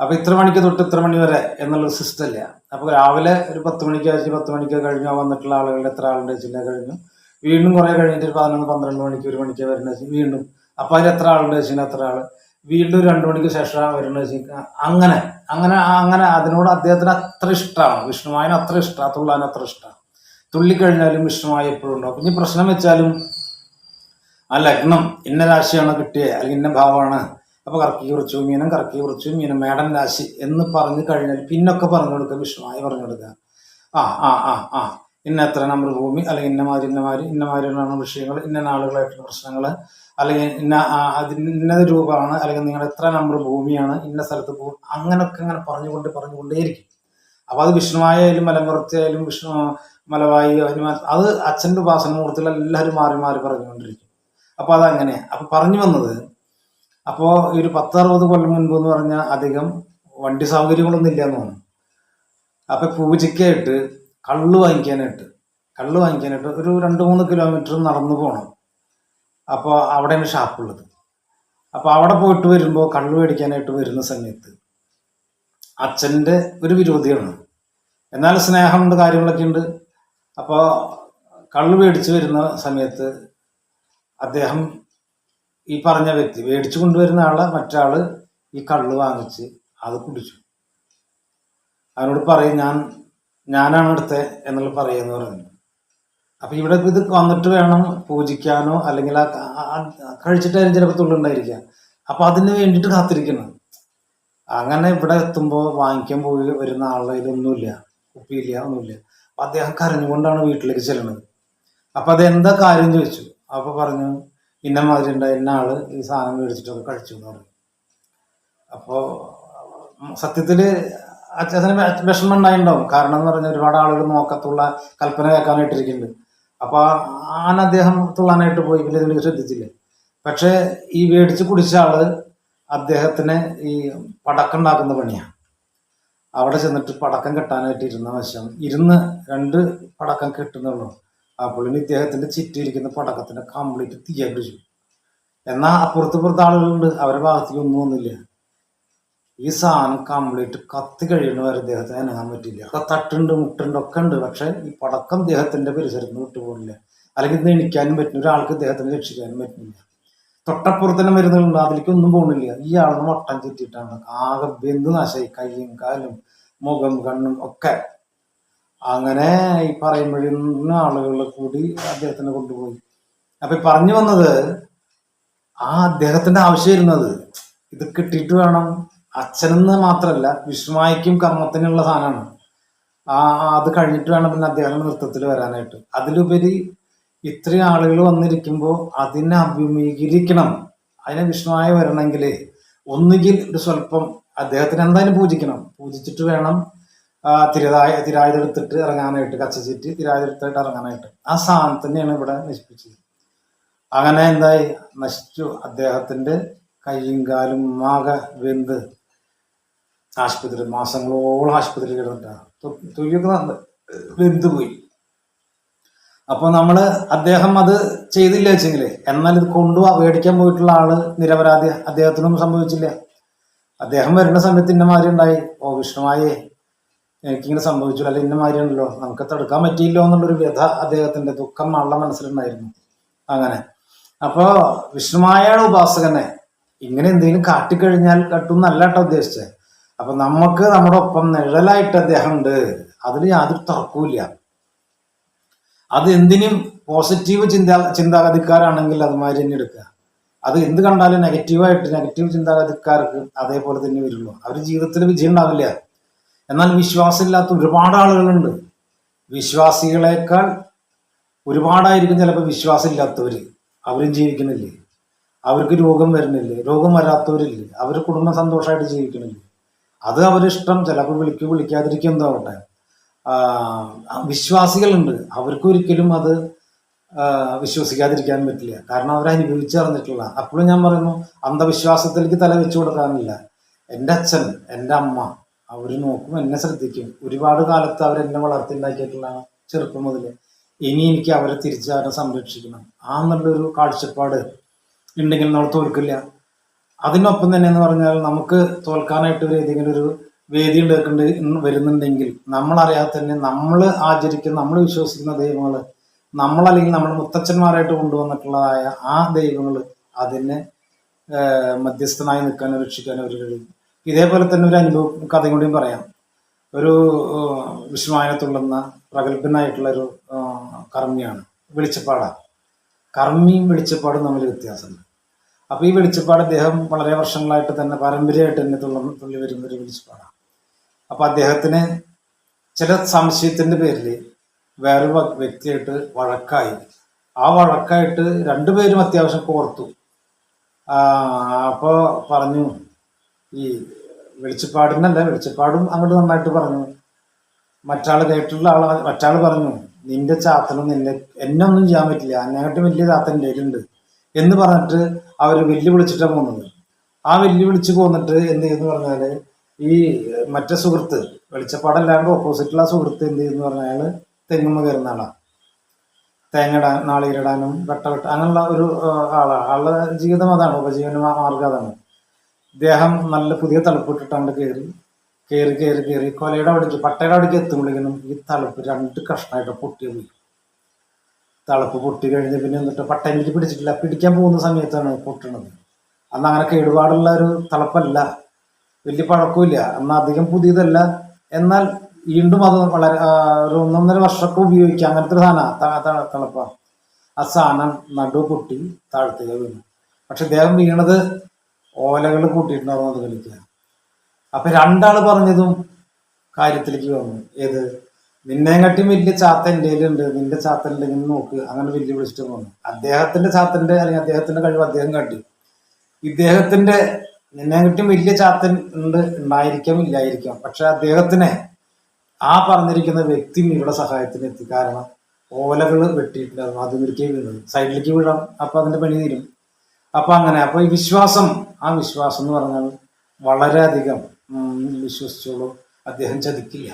അപ്പൊ ഇത്ര മണിക്ക് തൊട്ട് ഇത്ര മണി വരെ എന്നുള്ള സിസ്റ്റം ഇല്ല. അപ്പോൾ രാവിലെ ഒരു പത്ത് മണിക്ക് ആഴ്ച പത്ത് മണിക്ക് കഴിഞ്ഞു വന്നിട്ടുള്ള ആളുകളുടെ എത്ര ആളുണ്ട് വെച്ചില്ല കഴിഞ്ഞു വീണ്ടും കുറെ കഴിഞ്ഞിട്ട് ഒരു പതിനൊന്ന് പന്ത്രണ്ട് മണിക്ക് ഒരു മണിക്ക് വരുന്ന വീണ്ടും. അപ്പോൾ അതിൽ എത്ര ആളുണ്ട് വെച്ചാൽ എത്ര ആൾ. വീണ്ടും ഒരു രണ്ടു മണിക്ക് ശേഷം വരുന്നത് വെച്ചാൽ അങ്ങനെ അങ്ങനെ അങ്ങനെ അതിനോട് അദ്ദേഹത്തിന് അത്ര ഇഷ്ടമാണ് വിഷ്ണുമായന് അത്ര ഇഷ്ടമാണ് തുള്ളാൻ അത്ര ഇഷ്ടമാണ് തുള്ളിക്കഴിഞ്ഞാലും വിഷ്ണുമായ എപ്പോഴും ഉണ്ടാവും. ഇനി പ്രശ്നം വെച്ചാലും ആ ലഗ്നം ഇന്ന രാശിയാണ് കിട്ടിയത് അല്ലെങ്കിൽ ഇന്ന ഭാവമാണ് അപ്പൊ കറക്കി കുറിച്ചു മീനം കറക്കി കുറിച്ചു മീനം മേടൻ രാശി എന്ന് പറഞ്ഞു കഴിഞ്ഞാൽ പിന്നൊക്കെ പറഞ്ഞു കൊടുക്കുക വിഷമായി പറഞ്ഞു കൊടുക്കുക. ആ ആ ആ ആ. ഇന്ന എത്ര നമ്പർ ഭൂമി അല്ലെങ്കിൽ ഇന്നമാതിരി ഇന്നമാതിരി ഇന്നമാതിരിയുള്ള മാതിരി വിഷയങ്ങൾ ഇന്ന നാളുകളായിട്ടുള്ള പ്രശ്നങ്ങൾ അല്ലെങ്കിൽ ഇന്ന അതിന് ഇന്നത് രൂപമാണ് അല്ലെങ്കിൽ നിങ്ങൾ എത്ര നമ്പർ ഭൂമിയാണ് ഇന്ന സ്ഥലത്ത് പോകും അങ്ങനൊക്കെ അങ്ങനെ പറഞ്ഞുകൊണ്ട് പറഞ്ഞുകൊണ്ടേയിരിക്കും. അപ്പൊ അത് വിഷ്ണുവായാലും മലമുറത്തിയായാലും വിഷ്ണു മലവായി ഹനുമാൻ അത് അച്ഛന്റെ ഉപാസന മുഹൂർത്തത്തിൽ എല്ലാവരും മാറി മാറി പറഞ്ഞുകൊണ്ടിരിക്കും. അപ്പൊ അതങ്ങനെ അപ്പൊ പറഞ്ഞു വന്നത് അപ്പോ ഈ ഒരു പത്ത് അറുപത് കൊല്ലം മുൻപ് എന്ന് പറഞ്ഞാൽ അധികം വണ്ടി സൗകര്യങ്ങളൊന്നും ഇല്ല എന്ന് തോന്നുന്നു. അപ്പൊ പൂജയ്ക്കായിട്ട് കള്ള് വാങ്ങിക്കാനായിട്ട് കള്ള് വാങ്ങിക്കാനായിട്ട് ഒരു രണ്ട് മൂന്ന് കിലോമീറ്റർ നടന്നു പോകണം അപ്പോൾ അവിടെയാണ് ഷാപ്പുള്ളത്. അപ്പോൾ അവിടെ പോയിട്ട് വരുമ്പോൾ കള്ള് മേടിക്കാനായിട്ട് വരുന്ന സമയത്ത് അച്ഛന്റെ ഒരു വിരോധിയാണ്. എന്നാൽ സ്നേഹമുണ്ട് കാര്യങ്ങളൊക്കെ ഉണ്ട്. അപ്പോൾ കള്ള് മേടിച്ച് വരുന്ന സമയത്ത് അദ്ദേഹം ഈ പറഞ്ഞ വ്യക്തി മേടിച്ചു കൊണ്ടുവരുന്ന ആളെ മറ്റാൾ ഈ കള്ള് വാങ്ങിച്ച് അത് കുടിച്ചു. അവനോട് പറയും ഞാൻ ഞാനാണ് എടുത്തത് എന്നുള്ള പറയുന്ന പറഞ്ഞു അപ്പൊ ഇവിടെ ഇത് വന്നിട്ട് വേണം പൂജിക്കാനോ അല്ലെങ്കിൽ ആ കഴിച്ചിട്ടായിരിക്കും ചിലപ്പോൾ തുള്ളുണ്ടായിരിക്കാം അപ്പൊ അതിന് വേണ്ടിയിട്ട് കാത്തിരിക്കണം. അങ്ങനെ ഇവിടെ എത്തുമ്പോൾ വാങ്ങിക്കാൻ പോയി വരുന്ന ആളുടെ ഇതൊന്നുമില്ല കുപ്പിയില്ല ഒന്നുമില്ല. അപ്പൊ അദ്ദേഹം കരഞ്ഞുകൊണ്ടാണ് വീട്ടിലേക്ക് ചെല്ലുന്നത് അപ്പൊ അതെന്താ കാര്യം ചോദിച്ചു. അപ്പൊ പറഞ്ഞു ഇന്ന മാതിരി ഉണ്ട് ഇന്ന ആൾ ഈ സാധനം മേടിച്ചിട്ടൊക്കെ കഴിച്ചു എന്ന് പറഞ്ഞു. അപ്പോ സത്യത്തിൽ അച്ഛന് വിഷമം ഉണ്ടായിട്ടുണ്ടാവും. കാരണം എന്ന് പറഞ്ഞാൽ ഒരുപാട് ആളുകൾ നോക്കത്തുള്ള കൽപ്പന കേൾക്കാനായിട്ടിരിക്കുന്നുണ്ട്. അപ്പൊ ആന അദ്ദേഹം തുള്ളാനായിട്ട് പോയി പിന്നെ ഇതിൽ ശ്രദ്ധിച്ചില്ലേ? പക്ഷെ ഈ മേടിച്ച് കുടിച്ച ആൾ അദ്ദേഹത്തിന് ഈ പടക്കം ഉണ്ടാക്കുന്ന പണിയാണ് അവിടെ ചെന്നിട്ട് പടക്കം കെട്ടാനായിട്ട് ഇരുന്ന വശം ഇരുന്ന് രണ്ട് പടക്കം കെട്ടുന്നുള്ളൂ. അപ്പോഴും ഇദ്ദേഹത്തിന്റെ ചുറ്റിയിരിക്കുന്ന പടക്കത്തിന്റെ കംപ്ലീറ്റ് തീയ പിടിച്ചു എന്നാൽ അപ്പുറത്ത് പുറത്ത് ആളുകളുണ്ട്. അവരുടെ ഭാഗത്തേക്ക് ഒന്നും ഒന്നുമില്ല ഈ സാധനം കംപ്ലീറ്റ് കത്തി കഴിയുന്ന വരെ ഇദ്ദേഹത്തെ അനങ്ങാൻ പറ്റില്ല തട്ടുണ്ട് മുട്ടുണ്ട് ഒക്കെ ഉണ്ട്. പക്ഷെ ഈ പടക്കം ദേഹത്തിന്റെ പരിസരത്ത് വിട്ടുപോകില്ല അല്ലെങ്കിൽ ഇത് എണിക്കാനും പറ്റില്ല. ഒരാൾക്ക് ഇദ്ദേഹത്തിനെ രക്ഷിക്കാനും പറ്റുന്നില്ല തൊട്ടപ്പുറത്ത് തന്നെ മരുന്നുകളുണ്ട്. അതിലേക്ക് ഒന്നും പോകുന്നില്ല ഈ ആളിന് വട്ടം ചുറ്റിയിട്ടാണ്. ആകെ ബന്ധു നാശമായി. കയ്യും കാലും മുഖം കണ്ണും ഒക്കെ. അങ്ങനെ ഈ പറയുമ്പോഴും ആളുകളെ കൂടി അദ്ദേഹത്തിനെ കൊണ്ടുപോയി. അപ്പൊ പറഞ്ഞു വന്നത് ആ അദ്ദേഹത്തിന്റെ ആവശ്യമായിരുന്നത് ഇത് കിട്ടിയിട്ട് വേണം. അച്ഛനെന്ന് മാത്രമല്ല വിസ്മയക്കും കർമ്മത്തിനുള്ള സാധനമാണ്. ആ അത് കഴിഞ്ഞിട്ട് വേണം പിന്നെ അദ്ദേഹം നൃത്തത്തിൽ വരാനായിട്ട്. അതിലുപരി ഇത്രയും ആളുകൾ വന്നിരിക്കുമ്പോൾ അതിനെ അഭിമുഖീകരിക്കണം. അതിനെ വിഷ്ണുവായി വരണമെങ്കിൽ ഒന്നുകിൽ ഒരു സ്വല്പം അദ്ദേഹത്തിന് എന്തായാലും പൂജിക്കണം. പൂജിച്ചിട്ട് വേണം തിരുതായ തിരായുധെടുത്തിട്ട് ഇറങ്ങാനായിട്ട് കച്ചച്ചിട്ട് തിരായുധെടുത്തിട്ട് ഇറങ്ങാനായിട്ട്. ആ സാധനം തന്നെയാണ് ഇവിടെ നശിപ്പിച്ചത്. അങ്ങനെ എന്തായി? നശിച്ചു. അദ്ദേഹത്തിന്റെ കയ്യും കാലും ആകെ വെന്ത് ആശുപത്രി മാസങ്ങളോളം ആശുപത്രി കിടന്നിട്ടാണ് തുയ്യൊക്കെ വെന്ത് പോയി. അപ്പൊ നമ്മൾ അദ്ദേഹം അത് ചെയ്തില്ല വെച്ചെങ്കിൽ എന്നാൽ ഇത് കൊണ്ടുപോവാ മേടിക്കാൻ പോയിട്ടുള്ള ആൾ നിരപരാധി അദ്ദേഹത്തിനൊന്നും സംഭവിച്ചില്ല. അദ്ദേഹം വരുന്ന സമയത്ത് ഇന്നമാരി ഉണ്ടായി. ഓ വിഷ്ണുവായേ എനിക്കിങ്ങനെ സംഭവിച്ചു അല്ല ഇന്ന മാതിരി ഉണ്ടല്ലോ നമുക്ക് തടുക്കാൻ പറ്റിയില്ലോ എന്നുള്ളൊരു വ്യഥ അദ്ദേഹത്തിന്റെ ദുഃഖം ആളുടെ മനസ്സിലുണ്ടായിരുന്നു. അങ്ങനെ. അപ്പോ വിഷ്ണുമായാണ് ഉപാസകനെ. ഇങ്ങനെ എന്തെങ്കിലും കാട്ടിക്കഴിഞ്ഞാൽ കട്ടുന്നല്ല കേട്ടോ ഉദ്ദേശിച്ചത്. അപ്പൊ നമുക്ക് നമ്മുടെ ഒപ്പം നിഴലായിട്ട് അദ്ദേഹം ഉണ്ട് അതിൽ യാതൊരു തർക്കവുമില്ല. അത് എന്തിനും പോസിറ്റീവ് ചിന്താ ചിന്താഗതിക്കാരാണെങ്കിൽ അതുമാതിരി തന്നെ എടുക്കുക. അത് എന്ത് കണ്ടാലും നെഗറ്റീവായിട്ട് നെഗറ്റീവ് ചിന്താഗതിക്കാർക്ക് അതേപോലെ തന്നെ വരുള്ളൂ. അവർ ജീവിതത്തിൽ വിജയം ഉണ്ടാവില്ല. എന്നാൽ വിശ്വാസമില്ലാത്ത ഒരുപാട് ആളുകളുണ്ട്. വിശ്വാസികളെക്കാൾ ഒരുപാടായിരിക്കും ചിലപ്പോൾ വിശ്വാസമില്ലാത്തവർ അവരും ജീവിക്കുന്നില്ലേ? അവർക്ക് രോഗം വരുന്നില്ലേ? രോഗം വരാത്തവരില്ലേ? അവർ കുടുംബം സന്തോഷമായിട്ട് ജീവിക്കണില്ലേ അത് അവരിഷ്ടം. ചിലപ്പോൾ വിളിക്കും വിളിക്കാതിരിക്കുന്നതാവട്ടെ വിശ്വാസികളുണ്ട്. അവർക്ക് ഒരിക്കലും അത് വിശ്വസിക്കാതിരിക്കാൻ പറ്റില്ല. കാരണം അവർ അനുഭവിച്ചറിഞ്ഞിട്ടുള്ള അപ്പോഴും ഞാൻ പറയുന്നു അന്ധവിശ്വാസത്തിലേക്ക് തല വെച്ചു കൊടുക്കാനില്ല. എന്റെ അച്ഛൻ എന്റെ അമ്മ അവർ നോക്കും എന്നെ ശ്രദ്ധിക്കും. ഒരുപാട് കാലത്ത് അവരെന്നെ വളർത്തിണ്ടാക്കിയിട്ടുള്ള ചെറുപ്പം മുതൽ ഇനി എനിക്ക് അവരെ തിരിച്ച് അവരെ സംരക്ഷിക്കണം. ആ എന്നുള്ളൊരു കാഴ്ചപ്പാട് ഉണ്ടെങ്കിൽ നമ്മൾ തോൽക്കില്ല. അതിനൊപ്പം തന്നെ എന്ന് പറഞ്ഞാൽ നമുക്ക് തോൽക്കാനായിട്ട് ഒരു ഏതെങ്കിലും ഒരു വേദി ഉണ്ടാക്കേണ്ട വരുന്നുണ്ടെങ്കിൽ നമ്മളറിയാതെ തന്നെ നമ്മൾ ആചരിക്കുന്ന നമ്മൾ വിശ്വസിക്കുന്ന ദൈവങ്ങൾ നമ്മളല്ലെങ്കിൽ നമ്മുടെ മുത്തച്ഛന്മാരായിട്ട് കൊണ്ടുവന്നിട്ടുള്ളതായ ആ ദൈവങ്ങൾ അതിനെ മധ്യസ്ഥനായി നിൽക്കാനോ രക്ഷിക്കാനോ അവർ കഴിയും. ഇതേപോലെ തന്നെ ഒരു അനുഭവം കഥയും കൂടി പറയാം. ഒരു വിഷ്ണുവായനെ തുള്ളുന്ന പ്രഗത്ഭനായിട്ടുള്ള ഒരു കർമ്മിയാണ്. വെളിച്ചപ്പാടാണ് കർമ്മിയും വെളിച്ചപ്പാടും തമ്മിൽ വ്യത്യാസമുണ്ട്. അപ്പോൾ ഈ വെളിച്ചപ്പാട് അദ്ദേഹം വളരെ വർഷങ്ങളായിട്ട് തന്നെ പാരമ്പര്യമായിട്ട് തന്നെ തുള്ള തുള്ളി വരുന്ന ഒരു വെളിച്ചപ്പാടാണ് അപ്പോൾ അദ്ദേഹത്തിന് ചില സംശയത്തിന്റെ പേരിൽ വേറൊരു വ്യക്തിയായിട്ട് വഴക്കായി. ആ വഴക്കായിട്ട് രണ്ടുപേരും അത്യാവശ്യം കോർത്തു. അപ്പോൾ പറഞ്ഞു ഈ വെളിച്ചപ്പാടിനല്ല വെളിച്ചപ്പാടും അങ്ങോട്ട് നന്നായിട്ട് പറഞ്ഞു. മറ്റാൾ കേട്ടിട്ടുള്ള ആളെ മറ്റാൾ പറഞ്ഞു നിന്റെ ചാത്തനും നിന്നെ എന്നെ ഒന്നും ചെയ്യാൻ പറ്റില്ല. എന്നെക്കാട്ടും വലിയ ചാത്തൻ ഉണ്ട് എന്ന് പറഞ്ഞിട്ട് അവർ വെല്ലുവിളിച്ചിട്ടാണ് പോകുന്നത്. ആ വെല്ലുവിളിച്ച് പോന്നിട്ട് എന്ത് ചെയ്യുന്നു പറഞ്ഞാൽ ഈ മറ്റേ സുഹൃത്ത് വെളിച്ചപ്പാടല്ലാണ്ട് ഓപ്പോസിറ്റുള്ള സുഹൃത്ത് എന്ത് ചെയ്യുന്നു പറഞ്ഞാൽ തെങ്ങുമ്മ കയറുന്ന ആളാണ് തേങ്ങ ഇടാൻ നാളികേരിടാനും വെട്ട വെട്ട അങ്ങനെയുള്ള ഒരു ആളാണ് ആളുടെ ജീവിതം അതാണ് ഉപജീവന മാർഗം അതാണ്. ഇദ്ദേഹം നല്ല പുതിയ തലപ്പിട്ടിട്ടാണ്ട് കയറി കയറി കയറി കയറി കൊലയുടെ അവിടേക്ക് പട്ടയുടെ അവിടേക്ക് എത്തുമ്പോഴേക്കും ഈ തലപ്പ് രണ്ട് കഷ്ണമായിട്ട് പൊട്ടി പോയി തളപ്പ് പൊട്ടി കഴിഞ്ഞ് പിന്നെ എന്നിട്ട് പട്ടയിലേക്ക് പിടിച്ചിട്ടില്ല. പിടിക്കാൻ പോകുന്ന സമയത്താണ് പൊട്ടണത്. അന്ന് അങ്ങനെ കേടുപാടുള്ള ഒരു തളപ്പല്ല വലിയ പഴക്കമില്ല അന്ന് അധികം പുതിയതല്ല. എന്നാൽ വീണ്ടും അത് വളരെ ഒരു ഒന്നൊന്നര വർഷമൊക്കെ ഉപയോഗിക്കാം. അങ്ങനത്തെ ഒരു സാധനം. തളപ്പ ആ സാധനം നടു പൊട്ടി താഴ്ത്തുക വീണു. പക്ഷെ ഇദ്ദേഹം വീണത് ഓലകൾ കൂട്ടിയിട്ടുണ്ടാവും അത് കളിക്കുക. അപ്പൊ രണ്ടാൾ പറഞ്ഞതും കാര്യത്തിലേക്ക് വന്നു. ഏത്? നിന്നെക്കാട്ടിയും വലിയ ചാത്ത എന്റെ ഉണ്ട് നിന്റെ ചാത്ത ഉണ്ടെങ്കിൽ നോക്ക്. അങ്ങനെ വലിയ വിളിച്ചിട്ട് വന്നു. അദ്ദേഹത്തിന്റെ ചാത്തന്റെ അല്ലെങ്കിൽ അദ്ദേഹത്തിന്റെ കഴിവ് അദ്ദേഹം കണ്ടു ഇദ്ദേഹത്തിന്റെ നിന്നെക്കാട്ടിയും വലിയ ചാത്തൻ ഉണ്ട് ഉണ്ടായിരിക്കാം ഇല്ലായിരിക്കാം. പക്ഷെ അദ്ദേഹത്തിനെ ആ പറഞ്ഞിരിക്കുന്ന വ്യക്തി ഇവിടെ സഹായത്തിന് എത്തി കാരണം ഓലകൾ വെട്ടിയിട്ടുണ്ടായിരുന്നു അതിലേക്ക് വീണത് സൈഡിലേക്ക് വീഴാം അപ്പൊ അതിന്റെ പണി തീരും. അപ്പൊ അങ്ങനെ അപ്പൊ ഈ വിശ്വാസം ആ വിശ്വാസം എന്ന് പറഞ്ഞാൽ വളരെയധികം വിശ്വസിച്ചോളൂ. അദ്ദേഹം ചതിക്കില്ല.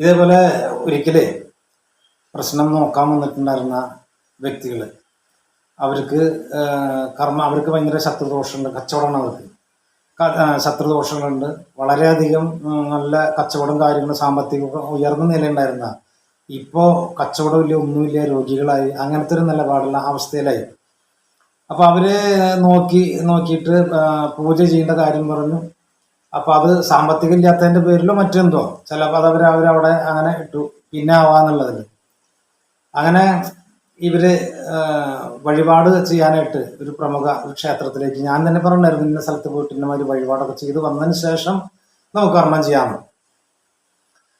ഇതേപോലെ ഒരിക്കലേ പ്രശ്നം നോക്കാൻ വന്നിട്ടുണ്ടായിരുന്ന വ്യക്തികൾ അവർക്ക് കർമ്മ അവർക്ക് ഭയങ്കര ശത്രുദോഷമുണ്ട് കച്ചവടമാണ് അവർക്ക്. ശത്രുദോഷങ്ങളുണ്ട്. വളരെയധികം നല്ല കച്ചവടം കാര്യങ്ങളും സാമ്പത്തിക ഉയർന്ന നിലയുണ്ടായിരുന്ന ഇപ്പോൾ കച്ചവടം ഇല്ല ഒന്നുമില്ല രോഗികളായി അങ്ങനത്തെ ഒരു നിലപാടുള്ള അവസ്ഥയിലായി. അപ്പൊ അവർ നോക്കി നോക്കിയിട്ട് പൂജ ചെയ്യേണ്ട കാര്യം പറഞ്ഞു. അപ്പൊ അത് സാമ്പത്തികം ഇല്ലാത്തതിന്റെ പേരിലോ മറ്റെന്തോ ചിലപ്പോൾ അത് അവർ അവരവിടെ അങ്ങനെ ഇട്ടു. പിന്നെ ആവാന്നുള്ളതിൽ അങ്ങനെ ഇവർ വഴിപാട് ചെയ്യാനായിട്ട് ഒരു പ്രമുഖ ക്ഷേത്രത്തിലേക്ക് ഞാൻ തന്നെ പറഞ്ഞായിരുന്നു ഇന്ന സ്ഥലത്ത് പോയിട്ട് ഇന്നമാതിരി വഴിപാടൊക്കെ ചെയ്ത് വന്നതിന് ശേഷം നമുക്ക് കർമ്മം ചെയ്യാമെന്ന്